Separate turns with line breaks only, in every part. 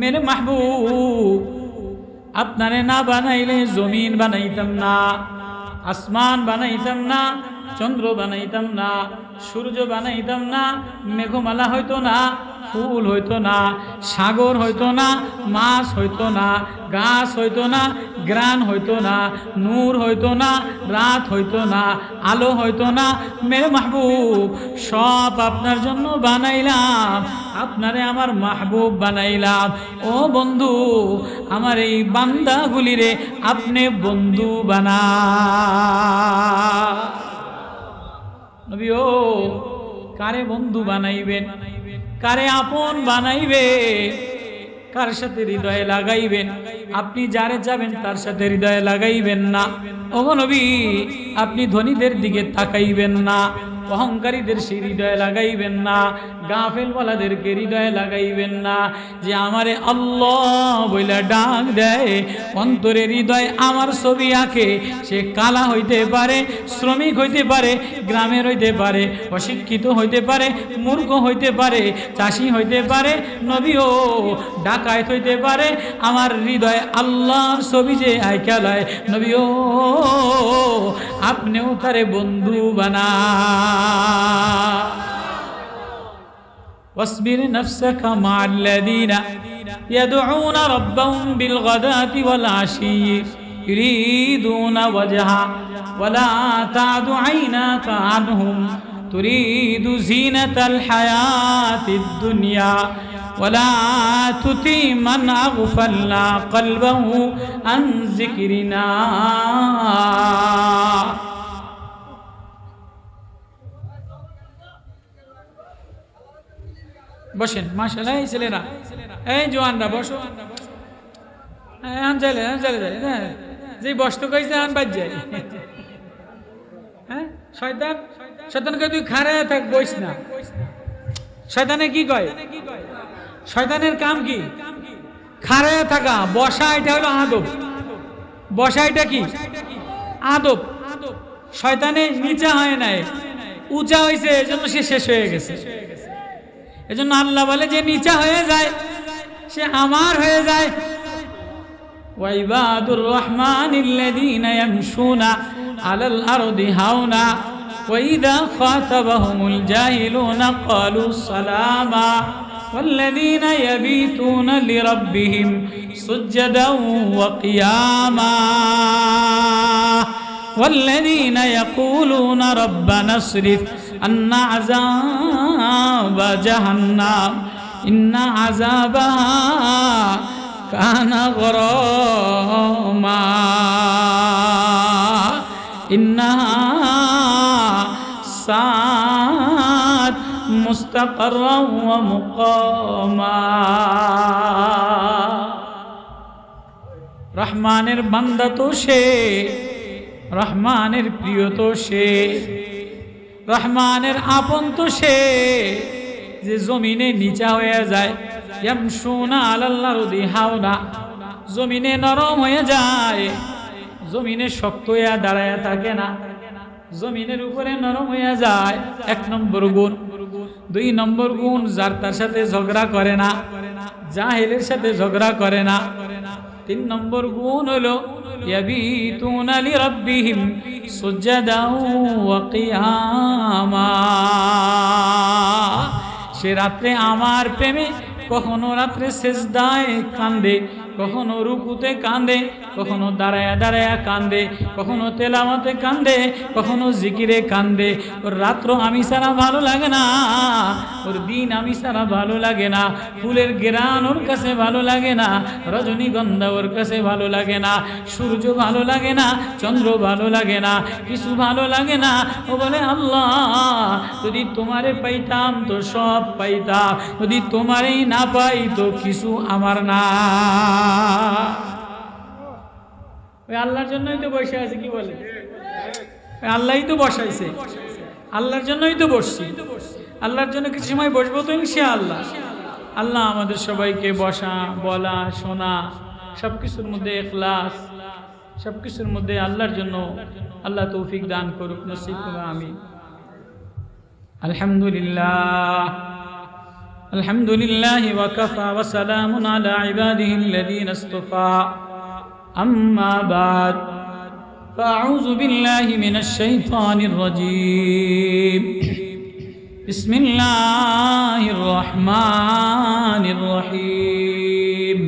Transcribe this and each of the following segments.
মেরে মাহবুব, আপনারে না বানাইলে জমিন বানাইতাম না, আসমান বানাইতাম না, চন্দ্র বানাইতাম না, সূর্য বানাইতাম না, মেঘমালা হইতো না ফুল হইতো না, সাগর হইতো না, মাছ হইতো না, গাছ হইতো না, গ্রান হইতো না, নূর হইতো না, রাত হইতো না, আলো হইতো না। মেরে মাহবুব, সব আপনার জন্য বানাইলাম, আপনারে আমার মাহবুব বানাইলাম। ও বন্ধু, আমার এই বান্দাগুলিরে আপনি বন্ধু বানা। নবী ও কারে বন্ধু বানাইবেন? কারে আপন বানাইবে? কার সাথে হৃদয়ে লাগাইবেন? আপনি যারে যাবেন তার সাথে হৃদয়ে লাগাইবেন না। ও নবী, আপনি ধনীদের দিকে তাকাইবেন না। অহংকারীদের সেই হৃদয়ে লাগাইবেন না, গাফেলওয়ালাদেরকে হৃদয়ে লাগাইবেন না। যে আমারে আল্লাহ বইলা ডাক দেয় অন্তরের হৃদয় আমার ছবি আঁকে, সে কালা হইতে পারে, শ্রমিক হইতে পারে, গ্রামের হইতে পারে, অশিক্ষিত হইতে পারে, মূর্খ হইতে পারে, চাষি হইতে পারে, নবীও ডাকায়ত হইতে পারে, আমার হৃদয় আল্লাহর ছবি যে আইকালায় নবীও আপনিও তারে বন্ধু বানা واصبر نفسك مع الذين يدعون ربهم بالغداة والعشي يريدون وجهه ولا تعد عيناك عنهم تريد زينة الحياة الدنيا ولا تطع من أغفلنا قلبه عن ذكرنا বসেন মাশাল্লাহ এই ছেলেরা এই জোয়ানরা বসো হ্যাঁ চাইলে হ্যাঁ চাইলে চাইলে হ্যাঁ যে বসতো কইছে আন বাদ যাই হ্যাঁ শয়তান শয়তানকে তুই খারে থাক বইস না শয়তানে কি কয় শয়তানের কাম কি? খাড়ায় থাকা। বসা এটা হলো আদব। বসা এটা কি? আদব। শয়তানে নিচা হয় নাই। উঁচা হয়েছে এজন্য সে শেষ হয়ে গেছে। এজন্য আল্লাহ বলে, যে নিচা হয়ে যায়, সে আমার হয়ে যায়। ওয়াইবাদুর রহমান ইল্লাযীনা ইয়ামশুনা আলাল আরদি হাওনা, ওয়া ইযা খাতাবাহুমুল জাহিলুনা ক্বালু সালামা। والذين يبيتون لربهم سجدا وقياما. والذين يقولون ربنا اصرف عنا عذاب جهنم إن عذابها كان غراما. إنها ساعات مستقرا ومقاما রহমানের বান্দা তো সে রহমানের প্রিয় তো সে রহমানের আপন তো সে যে জমিনে নিচা হয়ে যায় সোনা আল্লাহ হাওনা জমিনে নরম হয়ে যায় জমিনে শক্ত হয়ে দাঁড়ায় থাকে না জমিনের উপরে নরম হয়ে যায় এক নম্বর গুণ দুই নম্বর গুণ, যার তার সাথে ঝগড়া করে না যা জাহেলের সাথে ঝগড়া করে না। তিন নম্বর গুণ হলো সে রাত্রে আমার প্রেমে কখনো রাত্রে শেষ সেজদায় কান্দে কখনো রুকুতে কান্দে, কখনো দাঁড়ায়া দাঁড়ায়া কান্দে, কখনো তেলামতে কান্দে, কখনো জিকিরে কান্দে। ওর রাত্র আমি সারা ভালো লাগে না, ওর দিন আমি সারা ভালো লাগে না। ফুলের গেরান ওর কাছে ভালো লাগে না, রজনীগন্ধা ওর কাছে ভালো লাগে না। সূর্য ভালো লাগে না, চন্দ্র ভালো লাগে না, কিছু ভালো লাগে না। ও বলে, আল্লাহ, যদি তোমারে পাইতাম তো সব পাইতাম, যদি তোমারেই না পাই তো কিছু আমার না। ওই আল্লাহর জন্যই তো বসে আছে, কি বলে? আল্লাহই তো বসাইছে। আল্লাহর জন্যই তো বসছি। আল্লাহর জন্য কিছু সময় বসবো তো সে আল্লাহ আল্লাহ আমাদের সবাইকে বসা, বলা, শোনা সব কিছুর মধ্যে এখলাস সব কিছুর মধ্যে আল্লাহর জন্য আল্লাহ তৌফিক দান করুক, নসিব আমি আলহামদুলিল্লাহ। الحمد لله وكفى وسلام على عباده الذين اصطفى. أما بعد فأعوذ بالله من الشيطان الرجيم. بسم الله الرحمن الرحيم.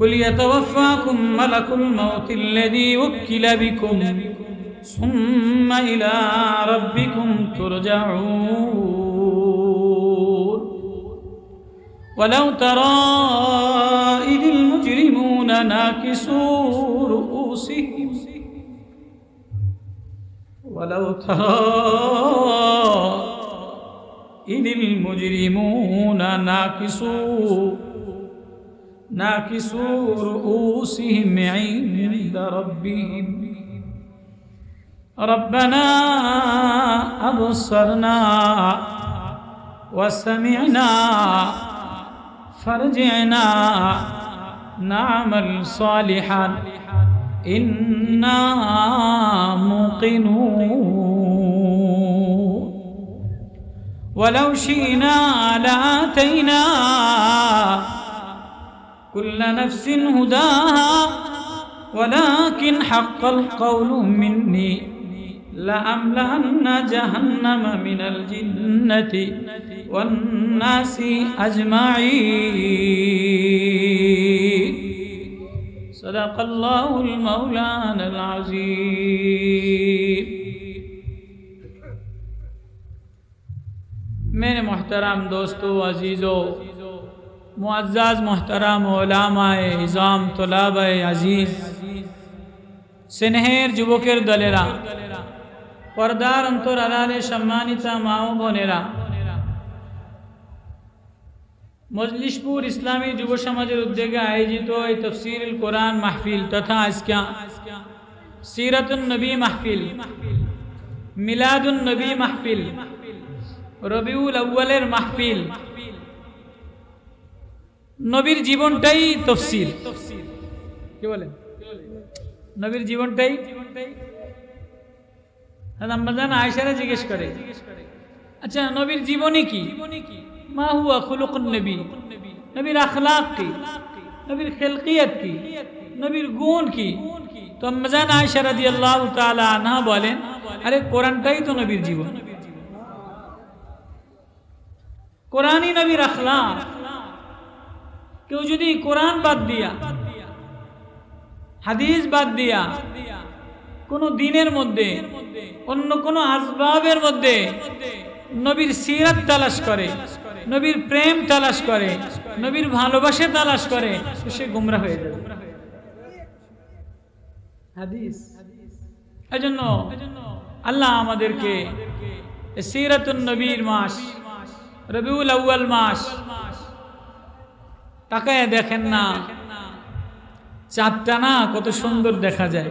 قل يتوفاكم ملك الموت الذي وكل بكم ثم إلى ربكم ترجعون. ولو ترى إذ المجرمون ناكسوا رؤوسهم. ولو ترى إذ المجرمون ناكسوا ناكسوا رؤوسهم عند ربهم. ربنا أبصرنا وسمعنا فارجعنا نعمل صالحا. إنا موقنون. ولو شئنا لآتينا كل نفس هداها. ولكن حق القول مني. لأملأن جهنم من الجنة والناس أجمعين. صدق الله المولان العظيم. میرے محترم دوستو، عزیزو، معزز، محترم، علماء، عظام، طلاب، عزیز، سنہیر جبکر دلیرہ পর্দার অন্তর আড়ালে সম্মানিতা মা ও বোনেরা। মজলিশপুর ইসলামী যুব সমাজের উদ্যোগে আয়োজিত এই তফসিরুল কোরআন মাহফিল তথা আজকা সিরাতুন নবী মাহফিল, মিলাদুন নবী মাহফিল, রবিউল আউ্বালের মাহফিল। নবীর জীবনটাই তফসিল। কি বলেন? নবীর জীবনটাই জীবনটাই আম্মাজান আয়সারা জিজ্ঞেস করে আচ্ছা নবীর জীবনী কি? মা হুয়া খুলুকুন নবী। নবীর আখলাক কি? নবীর খেলকিয়ত কি? নবীর গুণ কি? তো আম্মাজান আয়সা রাদিয়াল্লাহু তাআলা আনহা বলেন, আরে, কোরআনটাই তো নবীর জীবন। কোরআনই নবীর আখলাক। কেউ যদি কোরআন বাদ দিয়া, হাদিস বাদ দিয়া কোন দিনের মধ্যে, অন্য কোন আসবাবের মধ্যে নবীর সিরাত তালাশ করে, নবীর প্রেম তালাশ করে, নবীর ভালোবাসা তালাশ করে সে গুমরা হয়ে যাবে। হাদিস। এজন্য আল্লাহ আমাদেরকে সিরাতুন নবীর মাস, রবিউল আউয়াল মাস তাকায় দেখেন না চাঁদটা না কত সুন্দর দেখা যায়।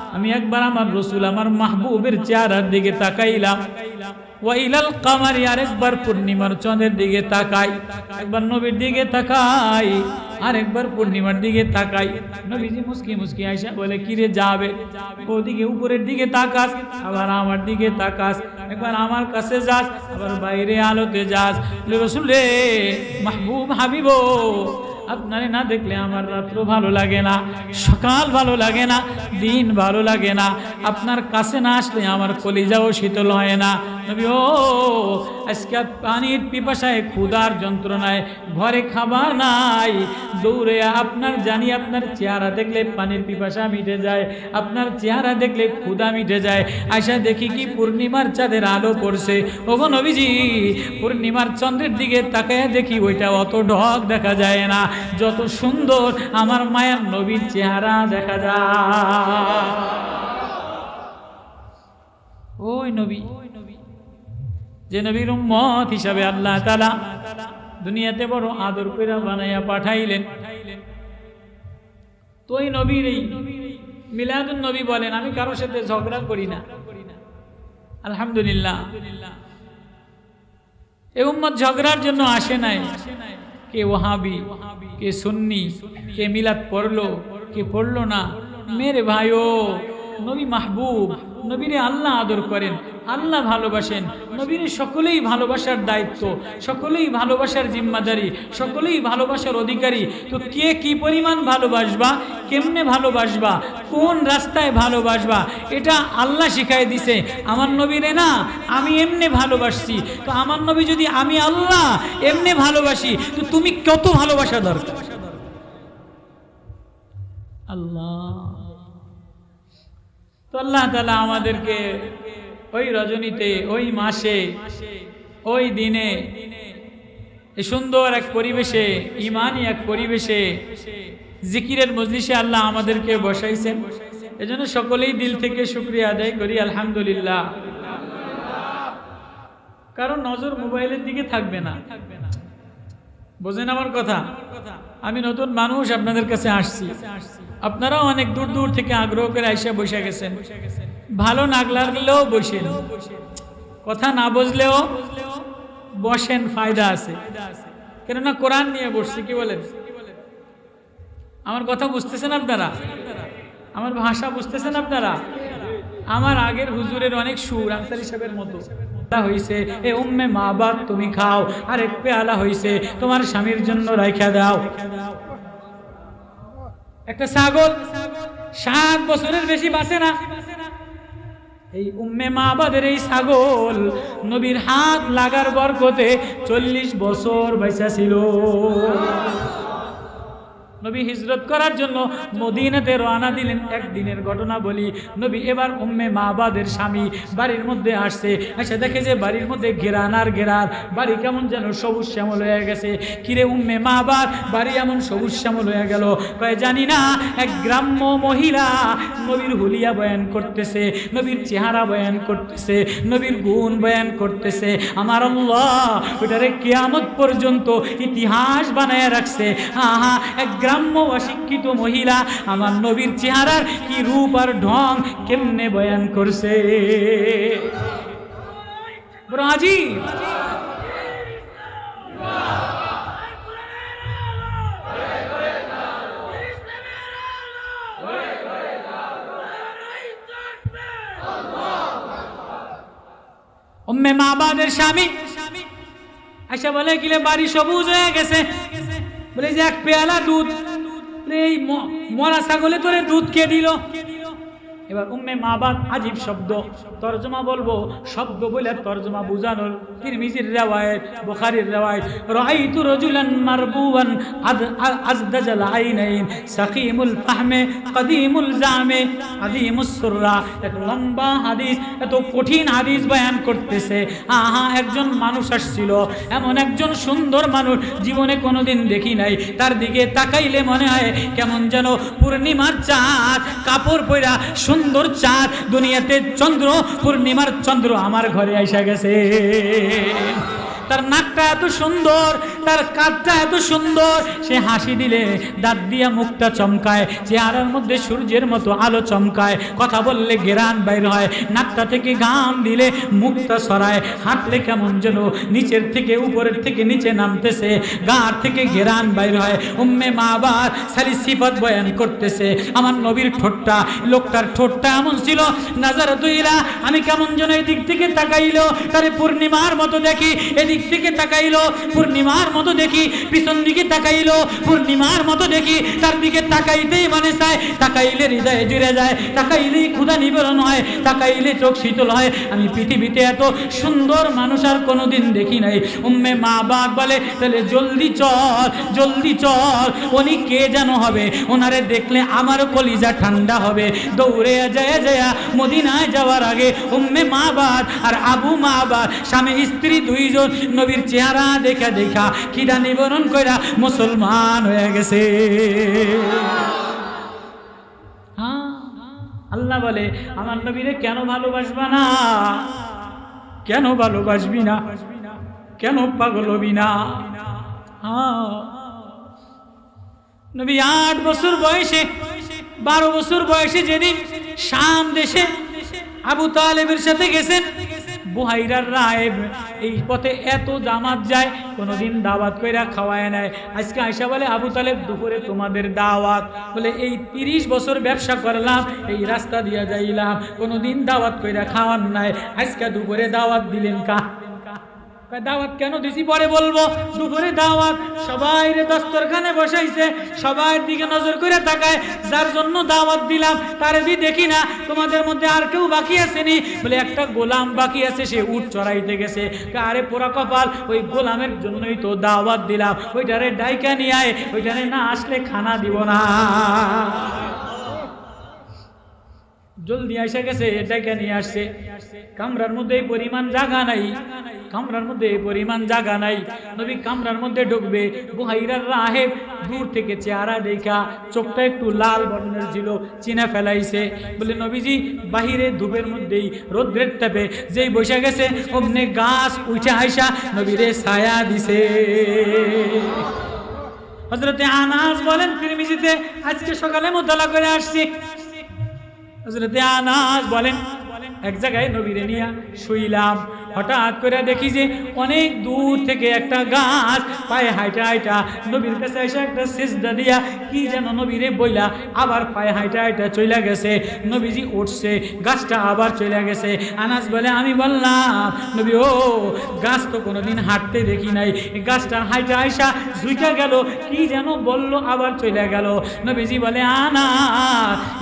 আমি একবার আমার রসুল আমার মাহবুবের চেহারার দিকে তাকাইলাম। ওয়াইলাল কামারি আরেকবার পূর্ণিমার চন্দ্রের দিকে তাকাই। একবার নবীর দিকে তাকাই, আরেকবার পূর্ণিমার দিকে তাকাই। নবীজি মুসকি মুসকি আইসা বলে, কিরে যাবে? ওদিকে উপরের দিকে তাকাস, আবার আমার দিকে তাকাস। একবার আমার কাছে যাস, আবার বাইরে আলোতে যাস। রসুল রে মাহবুব হাবিব, আপনারে না দেখলে আমার রাত্র ভালো লাগে না, সকাল ভালো লাগে না। দিন ভালো লাগে না। আপনার কাছে না আসলে আমার কলিজাও শীতল হয় না। নবী, ও, আজকে পানির পিপাসায় ক্ষুধার যন্ত্রণায় ঘরে খাবার নাই। দৌড়ে আপনার জানি আপনার চেহারা দেখলে পানির পিপাসা মিটে যায়। আপনার চেহারা দেখলে ক্ষুধা মিটে যায়। আশা দেখি কি পূর্ণিমার চাঁদের আলো পড়ছে। ওগো নবীজি, পূর্ণিমার চন্দ্রের দিকে তাকায় দেখি ওইটা অত ঢক দেখা যায় না। যত সুন্দর আমার মায়ের নবীর চেহারা দেখা যায়। ওই নবী, যে নবীর উম্মত হিসাবে আল্লাহ তালা দুনিয়াতে বড় আদর করে বানাইয়া পাঠাইলেন। তো ওই নবীর এই মিলাদুন নবী বলেন, আমি কারোর সাথে ঝগড়া করি না। আলহামদুলিল্লাহ। এ উম্মত ঝগড়ার জন্য আসে নাই। কে ওহাবি কে সুন্নি, কে মিলাদ পড়ল, কে পড়ল না মেরে ভাইও, নবী মাহবুব, নবীরে আল্লাহ আদর করেন, আল্লাহ ভালোবাসেন। নবীরে সকলেই ভালোবাসার দায়িত্ব, সকলেই ভালোবাসার জিম্মাদারি, সকলেই ভালোবাসার অধিকারী। তো কে কি পরিমাণ ভালোবাসবা, কেমনে ভালোবাসবা, কোন রাস্তায় ভালোবাসবা, এটা আল্লাহ শিখাই দিছে। আমার নবীরে না, আমি এমনে ভালোবাসছি। তো আমার নবী যদি আমি আল্লাহ এমনে ভালোবাসি, তো তুমি কত ভালোবাসা দরকার? আল্লাহ। তো আল্লাহ তালা আমাদেরকে ওই রজনীতে, ওই মাসে, ওই দিনে এই সুন্দর এক পরিবেশে ইমানই এক পরিবেশে জিকিরের মজলিসে আল্লাহ আমাদেরকে বসাইছেন। এজন্য সকলেই দিল থেকে শুক্রিয়া আদায় করি, আলহামদুলিল্লাহ। কারণ নজর মোবাইলের দিকে থাকবে না থাকবে না। বোঝেন আমার কথা? আমি নতুন মানুষ আপনাদের কাছে আসছি। আপনারাও অনেক দূর দূর থেকে আগ্রহ করে আইসা বসে গেছেন। ভালো না লাগলেও বসেন। কথা না বুঝলেও বসেন, ফায়দা আছে। কেননা কোরআন নিয়ে বসছি, কি বলেন? আমার কথা বুঝতেছেন আপনারা? আমার ভাষা বুঝতেছেন আপনারা? আমার আগের হুজুরের অনেক সুর, আনসারি সাহেবের মতো। হইছে। এ উম্মে মা বাপ তুমি খাও। আর এক পেয়ালা হইছে, তোমার স্বামীর জন্য রাইখা দাও। একটা ছাগল, সাত বছরের বেশি বাঁচে না। এই উম্মে মা বাদের এই ছাগল নবীর হাত লাগার বরকতে চল্লিশ বছর বাইসা ছিল। নবী হিজরত করার জন্য মদিনাতে রওনা দিলেন। একদিনের ঘটনা বলি, নবী এবার উম্মে মাবাদের স্বামী বাড়ির মধ্যে আসছে। এসে দেখে যে বাড়ির মধ্যে ঘেরান আর ঘেরার বাড়ি কেমন যেন সবুজ শ্যামল হয়ে গেছে। কিরে উম্মে মাবাদ বাড়ি এমন সবুজ শ্যামল হয়ে গেল। কয়ে, জানি না, এক গ্রাম্য মহিলা নবীর হুলিয়া বয়ান করতেছে, নবীর চেহারা বয়ান করতেছে, নবীর গুণ বয়ান করতেছে। আমার আল্লাহ, ওটারে কেয়ামত পর্যন্ত ইতিহাস বানায় রাখছে। হা হা, এক গ্রাম্য অশিক্ষিত মহিলা, আমার নবীর চেহারার কি রূপ আর ঢং কেমনে বয়ান করছে? বড় আজিব মাবাদের স্বামী আচ্ছা বলে, কিলে বাড়ি সবুজ হয়ে গেছে। বলে যে এক পেয়ালা দুধ। এই মরা ছাগলে তোরে দুধ কে দিল? এবার উম্মে মা বাদ আজীব শব্দ। তর্জমা বলব, শব্দ বলে তর্জমা বুঝানোর। তিরমিজির রেওয়ায়েত, বুখারীর রেওয়ায়েত, রাআইতু রাজুলান মারবুয়ান আজদাজাল আইনাইন, সাকিমুল ফাহমে, কদিমুল জামে আদিমুস সুররা। এক লম্বা হাদিস, এত কঠিন হাদিস বয়ান করতেছে। আহা, একজন মানুষ আসছিল, এমন একজন সুন্দর মানুষ জীবনে কোনোদিন দেখি নাই। তার দিকে তাকাইলে মনে হয় কেমন যেন পূর্ণিমার চাঁদ, কাপড় পরা সুন্দর চাঁদ দুনিয়াতে চন্দ্র পূর্ণিমার চন্দ্র আমার ঘরে আইসা গেছে। তার নাকটা এত সুন্দর, তার কাঁধটা এত সুন্দর। সে হাসি দিলে, দাঁত দিয়া মুখটা চমকায়, চেহারার মধ্যে সূর্যের মতো আলো চমকায়। কথা বললে গেরান বাইর হয়, নাকটা থেকে ঘাম দিলে মুখটা সরায়। হাঁটলে কেমন যেন নিচের থেকে উপরের থেকে নিচে নামতেছে গাঁর থেকে গেরান বাইর হয়। উম্মে মা আবার সারি সিফত বয়ান করতেছে, আমার নবীর ঠোঁটটা, লোকটার ঠোঁটটা এমন ছিল নাজার তুইরা আমি কেমন যেন এদিক থেকে তাকাইলো, তারে পূর্ণিমার মতো দেখি, এদিক থেকে তাকাইলো, পূর্ণিমার মতো দেখি, পিছন দিকে তাকাইলো, পূর্ণিমার মতো দেখি, তার দিকে তাকাইতেই মানে চায়, তাকাইলে হৃদয়ে জুড়ে যায়, তাকাইলেই ক্ষুধা নিবারণ হয়, তাকাইলে চোখ শীতল হয়। আমি পৃথিবীতে এত সুন্দর মানুষ আর কোনোদিন দেখি নাই। উম্মে মা বাপ বলে, তাহলে জলদি চল জলদি চল, উনি কে যেন হবে? ওনারে দেখলে আমার কলিজা ঠান্ডা হবে। দৌড়ে যায় যায় মদিনায় যাওয়ার আগে উম্মে মা বাদ আর আবু মা বাদ স্বামী, স্ত্রী দুইজন নবীর চেহারা দেখা দেখা খিদা নিবরণ কইরা মুসলমান হয়ে গেছে। আল্লাহ বলে, আমার নবীরে কেন ভালোবাসবা না? কেন ভালোবাসবি না? কেন পাগল হবি না? নবী আট বছর বয়সে, বারো বছর বয়সে যেদিন শাম দেশে আবু তালেবের সাথে গেছেন বুহাইরার রায়েব এই পথে এত জামাত যায়, কোনোদিন দাওয়াত কইরা খাওয়ায় নেয়। আজকে আয়সা বলে, আবু তালেব, দুপুরে তোমাদের দাওয়াত। বলে, এই তিরিশ বছর ব্যবসা করলাম, এই রাস্তা দিয়া যাইলাম, কোনোদিন দাওয়াত কইরা খাওয়ান নাই। আজকে দুপুরে দাওয়াত দিলেন কা দাওয়াত কেন দিছি? পরে বলব, দুপুরে দাওয়াত। সবাই রে দস্তরখানে বসাইছে সবার দিকে নজর করে তাকায়, যার জন্য দাওয়াত দিলাম, তার দি দেখি না, তোমাদের মধ্যে আর কেউ বাকি আসেনি। বলে, একটা গোলাম বাকি আছে, সে উঠ চড়াইতে গেছে। আরে পোড়া কপাল, ওই গোলামের জন্যই তো দাওয়াত দিলাম। ওইটারে ডাইকা নিয়ে আয়, ওইটারে না আসলে খানা দিব না। জলদি এসে গেছে এটাকে নিয়ে আসছে। কামরার মধ্যে পরিমাণ জাগা নাই। কামরার মধ্যে পরিমাণ জাগা নাই। নবী কামরার মধ্যে ঢুকবে। বুহাইরার রাহেব দূর থেকে চেহারা দেখা, চোখটা একটু লাল বর্ণের ছিল, চিনে ফেলাইছে। বলে, নবীজি, বাহিরে ধূপের মধ্যেই রোদ্রের তাপে যেই বসে গেছে, অমনে গাছ উঠে আইসা নবীরে ছায়া দিছে। হজরতে আনাস বলেন ফিরমিজিতে আজকে সকালে মোতলা করে আসছি। হজরতে আনাস বলেন এক জায়গায় নবীরে নিয়ে শুইলাম। হঠাৎ করে দেখি যে অনেক দূর থেকে একটা গাছ পায়ে হাইটা হাইটা নবীর কাছে এসে একটা সিজদা দিয়া কি যেন নবীরে বইলা, আবার পায়ে হাইটা হাইটা চলে গেছে। নবীজি উঠছে, গাছটা আবার চলে গেছে। আনাস বলে, আমি বললাম, নবী ও, গাছ তো কোনোদিন হাঁটতে দেখি নাই। গাছটা হাইটা আইসা ঝুইকা গেল, কি যেন বলল, আবার চলে গেল। নবীজি বলে, আনা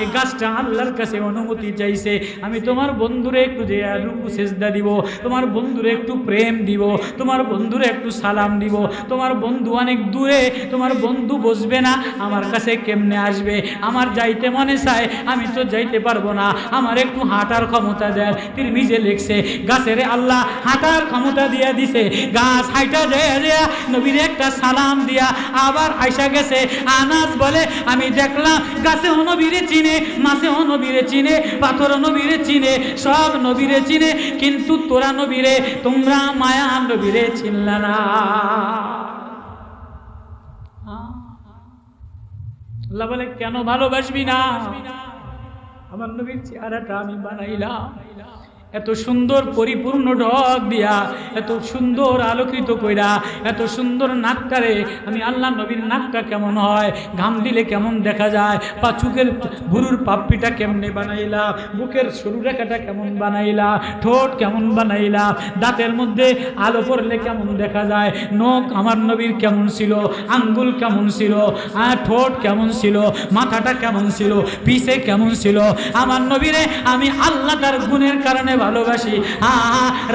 এই গাছটা আল্লাহর কাছে অনুমতি চাইছে। আমি তোমার বন্ধুরে একটু যে রুকু সেজদা দিব, তোমার বন্ধুরে একটু প্রেম দিব, তোমার বন্ধুরে একটু সালাম দিব, তোমার বন্ধু অনেক দূরে, তোমার বন্ধু বসবে না, আমার কাছে কেমনে আসবে? আমার যাইতে মনে চায়, আমি তো যাইতে পারব না, আমার একটু হাঁটার ক্ষমতা দেয় তিনি নিজে লিখছে, গাছের আল্লাহ হাঁটার ক্ষমতা দিয়া দিছে, গাছ হাইটা দেয়া দেয়া নবীর একটা সালাম দিয়া আবার আইসা গেছে। আনাস বলে, আমি দেখলাম গাছে নবীরে চিনে মাছে নবীরে চিনে পাথর নবীরে চিনে সব নবীরে চিনে, কিন্তু তোরা নবীরে, তোমরা মায়া নবীরে চিনলা না। আল্লাহ বলে, কেন ভালোবাসবি না? আমার নবীর চেহারাটা আমি বানাইলাম। এত সুন্দর পরিপূর্ণ ঢক দিয়া, এত সুন্দর আলোকিত কইরা, এত সুন্দর নাকটারে আমি আল্লাহ নবীর নাকটা কেমন হয়, ঘাম দিলে কেমন দেখা যায় বা চুকের ভুরুর পাপ্পিটা কেমনে বানাইলা, বুকের সরু রেখাটা কেমন বানাইলা, ঠোঁট কেমন বানাইলা, দাঁতের মধ্যে আলো পড়লে কেমন দেখা যায়, নখ আমার নবীর কেমন ছিল, আঙ্গুল কেমন ছিল, আর ঠোঁট কেমন ছিল, মাথাটা কেমন ছিল পিসে কেমন ছিল, আমার নবীরে আমি আল্লাহ তার গুণের কারণে ভালোবাসি।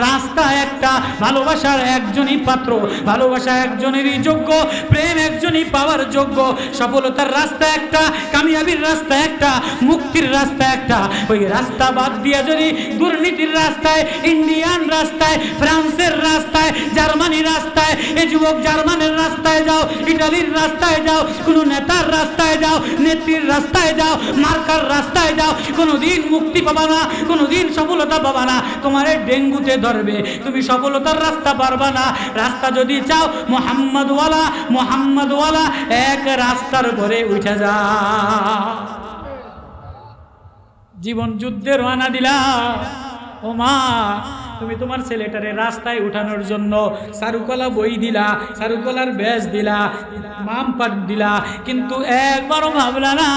রাস্তা একটা, ভালোবাসার একজনই পাত্র, ভালোবাসা একজনেরই যোগ্য, প্রেম একজনই পাওয়ার যোগ্য, সফলতার রাস্তা একটা, কামিয়াবির রাস্তা একটা, মুক্তির রাস্তা একটা। ওই রাস্তা বাদ দিয়া যদি দুর্নীতির রাস্তায়, ইন্ডিয়ান রাস্তায়, ফ্রান্সের রাস্তায় জার্মানির রাস্তায় এই যুবক জার্মানের রাস্তায় যাও, ইটালির রাস্তায় যাও, কোনো নেতার রাস্তায় যাও, নেত্রীর রাস্তায় যাও, মার্কার রাস্তায় যাও, কোনোদিন মুক্তি পাবা না, কোনোদিন সফলতা পাবা না তোমার ডেঙ্গুতে ধরবে। তুমি সফলতার রাস্তা পারবা না রাস্তা যদি চাও, মোহাম্মদওয়ালা মোহাম্মদওয়ালা, এক রাস্তার করে উঠে যা। জীবন যুদ্ধে রওনা দিলা। ও মা, তুমি তোমার ছেলেটারে রাস্তায় উঠানোর জন্য চারুকলা বই দিলা, চারুকলার ব্যাস দিলা মাম পাট দিলা, কিন্তু একবারও ভাবলা না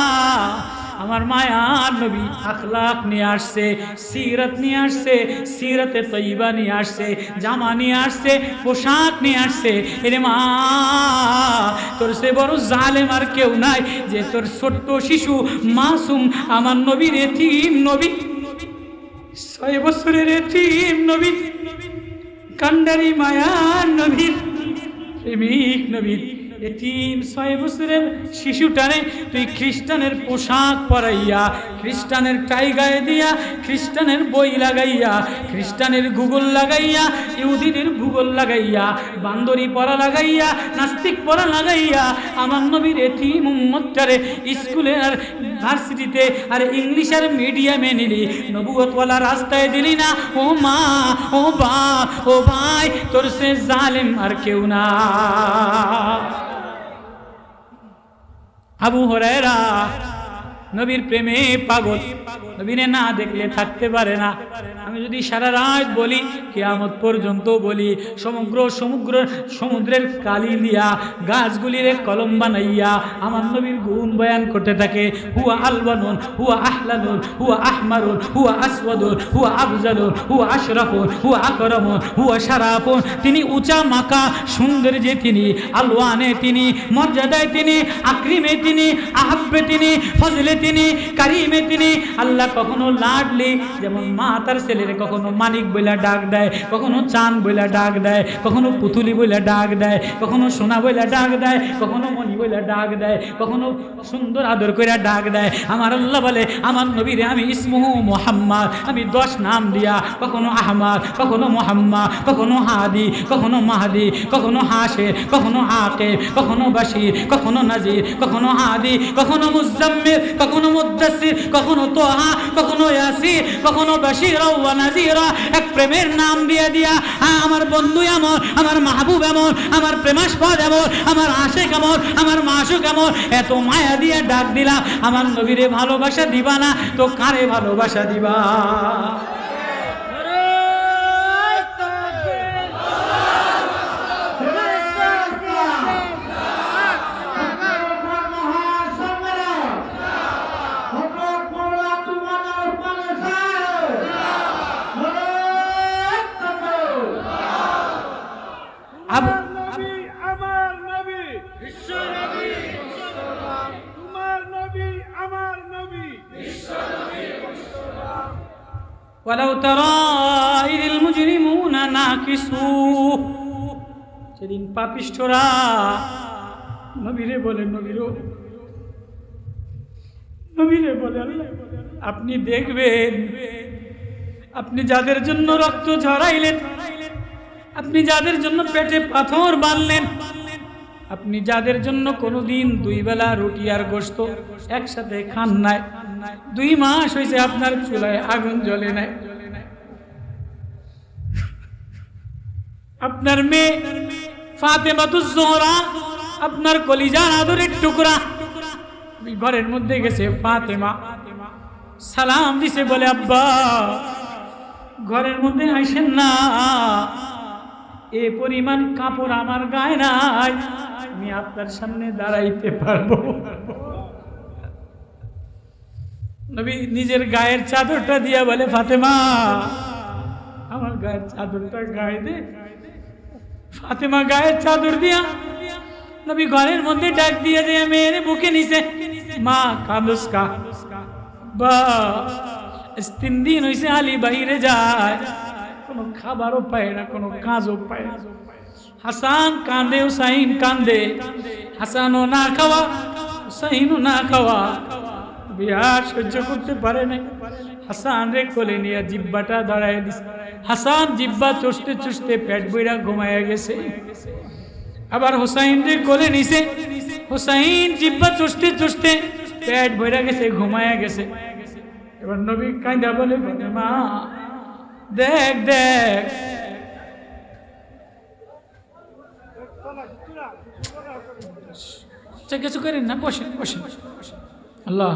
আমার মায়ার নবী আখলাক নিয়ে আসছে, সিরত নিয়ে আসছে, সিরতে তৈবা নিয়ে আসছে, জামা নিয়ে আসছে, পোশাক নিয়ে আসছে। এরে মা, তোর সে বড় জালেম আর কেউ নাই যে তোর ছোট্ট শিশু মাসুম আমার নবীর এতিম নবী। ছয় বছরের এতিম নবী। কান্ডারি মায়ার নবীর, প্রেমিক নবীর। এতিম ছয় বছরের শিশুটারে তুই খ্রিস্টানের পোশাক পরাইয়া, খ্রিস্টানের টাই গায়ে দিয়া, খ্রিস্টানের বই লাগাইয়া, খ্রিস্টানের ভূগোল লাগাইয়া ইহুদিনের ভূগোল লাগাইয়া, বান্দরি পড়া লাগাইয়া, নাস্তিক পড়া লাগাইয়া, আমার নবীর এতিম উম্মতটারে স্কুলে আর ভার্সিটিতে আর ইংলিশ আর মিডিয়ামে নিলি। নবুয়তওয়ালা রাস্তায় দিলি না, ও মা, ও বা, ও ভাই, তোর সে জালেম আর কেউ না। আবু হরায়রা নবীর প্রেমে পাগল। নবীনে না দেখলে থাকতে পারে না। আমি যদি সারা রাত বলি, কেয়ামত পর্যন্ত বলি, সমগ্র সমুদ্র, সমুদ্রের কালি দিয়া, গাছগুলিরে কলম বানাইয়া আমার নবীর গুণ বয়ান করতে থাকে, হুয়া আলবানুন, হুয়া আহলানুন, হুয়া আহমারুন, হুয়া আসওয়াদুন, হুয়া আফজালুন, হুয়া আশরাফুন, হুয়া আকরামুন, হুয়া শারাফুন। তিনি উঁচা মাকা সৌন্দর্যে তিনি, আলওয়ানে তিনি, মর্যাদায় তিনি, আক্রিমে তিনি, আহাব্বে তিনি, ফজলে তিনি, কারিমে তিনি, আল্লাহ কখনো লাডলি, যেমন মা তার ছেলেরে কখনো মানিক বইলা ডাক দেয়, কখনো চান বইলা ডাক দেয়, কখনো পুতুলি বইলা ডাক দেয়, কখনো সোনা বইলা ডাক দেয়, কখনো মণি বইলা ডাক দেয়, কখনো সুন্দর আদর কইরা ডাক দেয়। আমার আল্লাহ বলে, আমার নবীরে আমি ইসমুহু মোহাম্মদ, আমি দশ নাম দিয়া, কখনো আহমদ, কখনো মোহাম্মদ, কখনো হাদি, কখনো মাহাদি, কখনো হাসে কখনো আকে কখনো বাসির কখনো নাজির, কখনো হাদি, কখনো মুজাম্মির কখনো মুদাসির কখনো তোহা কখনো ইয়াসির, কখনো ওয়া নাজিরা এক প্রেমের নাম দিয়ে দিয়া হ্যাঁ আমার বন্ধু এমন, আমার মাহবুব এমন, আমার প্রেমাস্পদ এমন, আমার আশে এমন, আমার মাসুক এমন। এত মায়া দিয়ে ডাক দিলাম, আমার নবীরে ভালোবাসা দিবা না, তো কারে ভালোবাসা দিবা? বিসু সেদিন পাপিষ্ঠরা নবীরে বলে নবীর নবীরে বলে, আপনি দেখবেন, আপনি যাদের জন্য রক্ত ঝরাইলেন, আপনি যাদের জন্য পেটে পাথর বাঁধলেন, আপনি যাদের জন্য কোনো দিন দুই বেলা রুটি আর গোস্ত একসাথে খান নাই, দুই মাস হয়েছে আপনার চুলায় আগুন জ্বলে নেয় আপনার মেয়ে ফাতেমাতুজ জোহরা, আপনার কলিজার আদরের টুকরা। ঘরের মধ্যে গেছে ফাতেমা। সালাম দিছে বলে, আব্বা, ঘরের মধ্যে আসেন না। এ পরিমাণ কাপড় আমার গায়ে নাই। আমি আপনার সামনে দাঁড়াইতে পারব। নবী নিজের গায়ের চাদরটা দিয়া বলে, ফাতেমা, আমার গায়ের চাদরটা গায়ে দে। ফাতেমা গায়ের চাদর দিয়া নবী ঘরের মধ্যে ডাক দিয়ে যে, মেয়ের বুকে নিছে মা কান্দুস কা বা তিন দিন হইছে আলী বাইরে যায়। কোনো খাবারও পায় না, কোনো কাজও পায় না। হাসান কান্দে হুসাইন কান্দে হাসানও না খাওয়া, হুসাইনও না খাওয়া। বিহার সহ্য করতে পারে নাই। হাসান রে কোলে নিয়ে জিব্বাটা দাঁড়ায় দিছে। হাসান জিব্বা চষতে চষতে পেট বইরা ঘুমাইয়া গেছে। আবার হোসাইন রে কোলে নিছে। হোসাইন জিব্বা চষতে চষতে পেট বইরা গেছে, ঘুমাইয়া গেছে। এবার নবী কাঁদা বলে, মা, দেখ দেখ। আচ্ছা কিছু করেন না, বসেন বসেন। আল্লাহ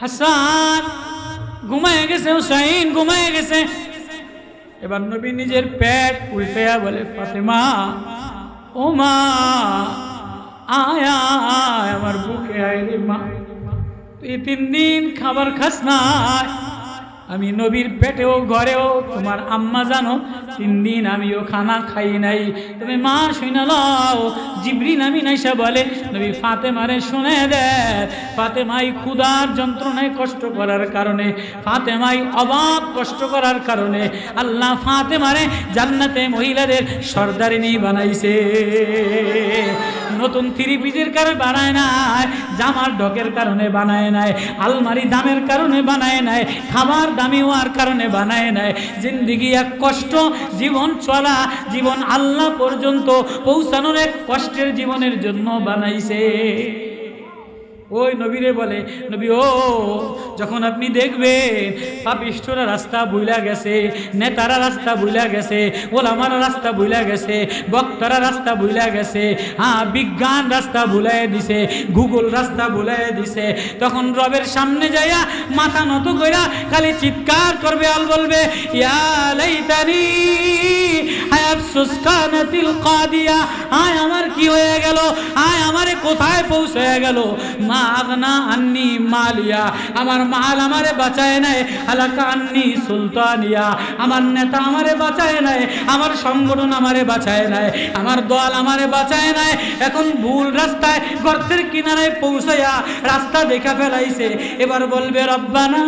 হাসান ঘুমায় গেছে, হুসাইন ঘুমায় গেছে। এবার নবী নিজের পেট উল্টেয়া বলে, ফাতেমা, ও মা, আয় আমার বুকে আয় রে মা। তুই তিন দিন খাবার খাস না আমি নবীর পেটেও, ঘরেও, তোমার আম্মা জানো, তিন দিন আমিও খানা খাই নাই। তুমি মা শুনে লও জিবরিন আমি নাইসা বলে, নবী ফাতেমারে শুনে দে। ফাতেমাই ক্ষুধার যন্ত্রণায় কষ্ট করার কারণে, ফাতেমাই অবাক কষ্ট করার কারণে, আল্লাহ ফাতেমারে জান্নাতে মহিলাদের সর্দারিনী বানাইছে। নতুন থ্রি পিসের কারণে বানায় নাই, জামার ঢকের কারণে বানায় নাই, আলমারি দামের কারণে বানায় নাই, খাবার দামি হওয়ার কারণে বানায় নেয়। জিন্দিগি এক কষ্ট, জীবন চলা, জীবন আল্লাহ পর্যন্ত পৌঁছানোর এক কষ্টের জীবনের জন্য বানাইছে। ওই নবীরে বলে, নবী, ও, যখন আপনি দেখবেন পাপিষ্টরা রাস্তা বুইলা গেছে, নেতারা রাস্তা বুইলা গেছে, ওলামারা রাস্তা বুইলা গেছে, বক্তারা রাস্তা বুইলা গেছে হ্যাঁ বিজ্ঞান রাস্তা ভুলাই দিছে, গুগল রাস্তা ভুলাই দিছে, তখন রবের সামনে যাইয়া মাথা নত কইরা খালি চিৎকার করবে, আল বলবে, ইয়া লাইতানি হায় আফসোস কানাতিল কাদিয়া। আয় আমার কি হয়ে গেল? আয় আমারে কোথায় পৌঁছে গেল? আন্নি মালিয়া। আমার মাল আমারে বাঁচায় হালাকা আন্নি সুলতানিয়া। আমার নেতা আমারে বাঁচায় আমার সংগঠন আমারে বাঁচায় আমার দল আমারে বাঁচায় এখন ভুল রাস্তায় গর্তের কিনারায় পৌঁছাইয়া রাস্তা দেখা ফেলাইছে। এবার বলবে, রব্বানা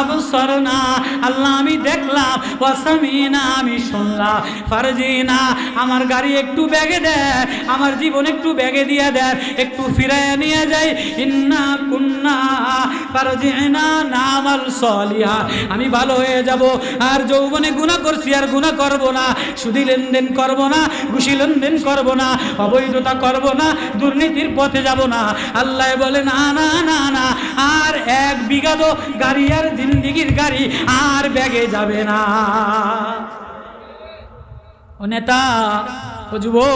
আবসরনা। আল্লাহ, আমি দেখলাম। ওয়াসামিনা আমি শুনলাম। ফারজিনা আমার গাড়ি একটু ব্যাগে দেয় আমার জীবন একটু ব্যাগে দিয়ে দেয় একটু ফিরাইয়া নিয়ে যাই। ইন্না কুন্না ফারজিনা নামাল সলিহা। আমি ভালো হয়ে যাব, আর যৌবনে গুনাহ করছি, আর গুনাহ করব না। সুদি লেনদেন করব না, ঘুষি লেনদেন করব না, অবৈধতা করব না, দুর্নীতির পথে যাব না। আল্লাহ বলে, না না না না, আর এক বিঘা গাড়ি, আর জিন্দিগির গাড়ি, আর ব্যাগে যাবে না। ও নেতা ও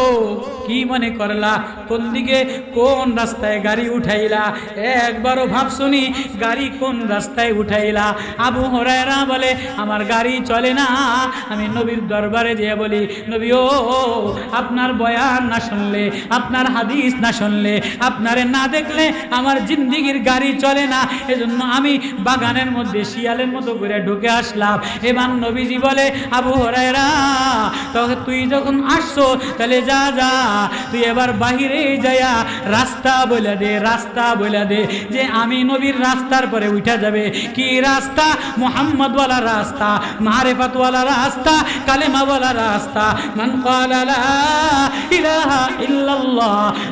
কি মনে করলা? কোন দিকে কোন রাস্তায় গাড়ি উঠাইলা? একবারও ভাব শুনি গাড়ি কোন রাস্তায় উঠাইলা। আবু হরায়রা বলে, আমার গাড়ি চলে না। আমি নবীর দরবারে যেয়ে বলি, নবী ও, আপনার বয়ান না শুনলে, আপনার হাদিস না শুনলে, আপনারে না দেখলে আমার জিন্দিগির গাড়ি চলে না। এজন্য আমি বাগানের মধ্যে শিয়ালের মতো করে ঢুকে আসলাম। এবার নবীজি বলে, আবু হরায়রা তখন তুই যখন আসছো তাহলে যা যা। তুই এবার বাহিরে যায়া রাস্তা বলে দে, রাস্তা বলে দে। যে আমি নবীর রাস্তার পরে উঠা যাবে। কি রাস্তা? মোহাম্মদওয়ালা রাস্তা, মারেফাতওয়ালা রাস্তা, কালেমাওয়ালা রাস্তা। মান ক্বালা লা ইলাহা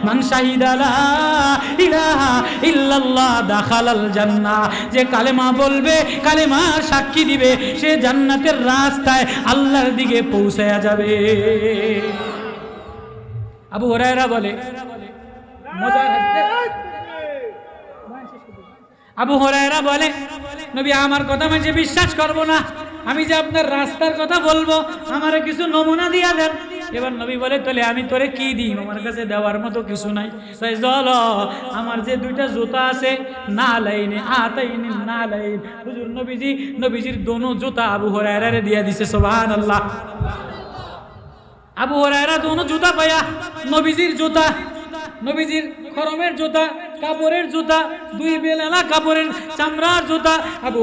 মান ইল্লাল্লাহ যে কালেমা বলবে, কালেমা সাক্ষী দিবে, সে জান্নাতের রাস্তায় আল্লাহর দিকে পৌঁছায়া যাবে। আবু হরায়রা বলে আবু হরায়রা বলে, নবী, আমার কথা মাঝে বিশ্বাস করব না। আমি যে আপনার রাস্তার কথা বলব, আমার কিছু নমুনা দিয়া দেন। এবার নবী বলে, তাহলে আমি তোরে কি দিই আমার কাছে দেওয়ার মতো কিছু নাই। তাই জল আমার যে দুইটা জুতা আছে না লাইনে আতাইনি না লাইন হুজুর নবীজি, নবীজির দোনো জুতা আবু হরায়রারে দিয়া দিছে, সুবহানাল্লাহ। আল্লাহ আবু হরায়রা দোনো জুতা পায়া। নবীজির জুতা নবীজির খরমের জুতা। কাপড়ের জুতা, দুই বেলালা কাপড়ের চামড়ার জুতা, আবু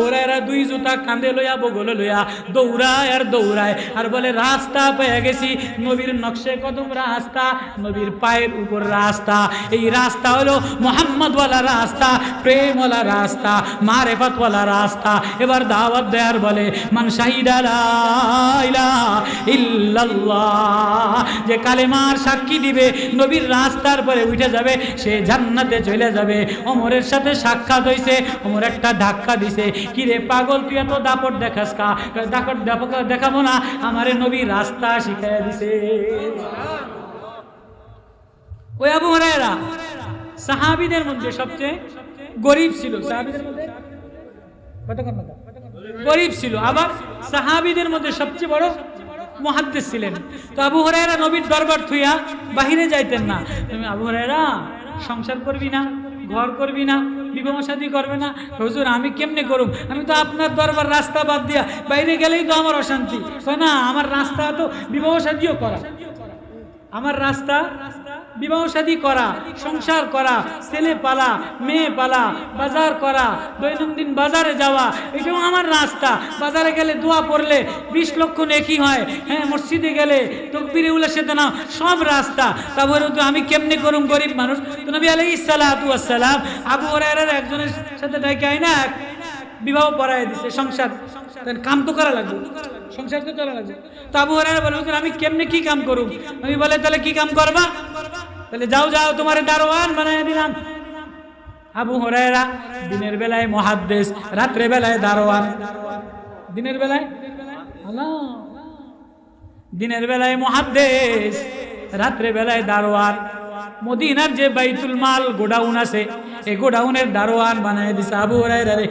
দুই জুতা কাঁধে লইয়া, বগলে লইয়া দৌড়ায় আর দৌড়ায়। আর বলে, রাস্তা পেয়ে গেছি, নবীর নকশে কদম রাস্তা, নবীর পায়ের উপর রাস্তা। এই রাস্তা হলো মোহাম্মদওয়ালা রাস্তা, প্রেমওয়ালা রাস্তা, মারেফতওয়ালা রাস্তা। এবার দাওয়াত দেয়ার বলে, মান ইল্লাল্লাহ। যে কালেমার সাক্ষী দিবে, নবীর রাস্তার পরে উঠে যাবে, সে জান্নাতে চলে যাবে। ওমরের সাথে সাক্ষাৎ হইছে ওমর একটা ধাক্কা দিছে। কি রে পাগল, তুই এত দাপট দেখাস কা? দাপট দেখাবো না? আমারে নবী রাস্তা শিখাইয়া দিছে। ওই আবু হরায়রা, সাহাবীদের মধ্যে সবচেয়ে গরিব ছিল। সাহাবীদের মধ্যে? গরিব ছিল। আবার সাহাবিদের মধ্যে সবচেয়ে বড় মহাদ্দেশ ছিলেন। তো আবু হরায়রা নবীর দরবার থুইয়া বাহিরে যাইতেন না। তুমি আবু হরায়রা সংসার করবি না, ঘর করবি না, বিবাহ সাদী করবে না। হজুর, আমি কেমনে করুম? আমি তো আপনার দরবার রাস্তা বাদ দিয়া বাইরে গেলেই তো আমার অশান্তি। না, আমার রাস্তা তো বিবাহ সাদীও করা। আমার রাস্তা বিবাহ শাদী করা, সংসার করা, ছেলে পালা, মেয়ে পালা, বাজার করা, দৈনন্দিন বাজারে যাওয়া, এটাও আমার রাস্তা। বাজারে গেলে দোয়া পড়লে বিশ লক্ষ নেকি হয়। হ্যাঁ মসজিদে গেলে তকবিরে উল্লার সাথে না সব রাস্তা। তারপরে তো আমি কেমনে করুম গরিব মানুষ? তো নবী আলাই আসসালাম আবু হরাইরার একজনের সাথে ডাকে আয় না বিবাহ পড়ায় দিছে, সংসার। কাম তো করা লাগবে। সংসার তো করা লাগবে। তো আবু হরাইরা বলে আমি কেমনে কি কাম করুম? আমি বলে, তাহলে কি কাম করবা? তাহলে যাও যাও, তোমার দারোয়ান বানায় দিলাম। আবু হরাইরা দিনের বেলায় মহাদ্দেশ, রাত্রে বেলায় দারোয়ান। দিনের বেলায়? দিনের বেলায় মহাদ্দেশ, রাত্রে বেলায় দারোয়ান। মদিনার যে বাইতুল মাল গোডাউন আছে এই গোডাউনের দারোয়ান বানায় দিছে আবু হরাইরা রে।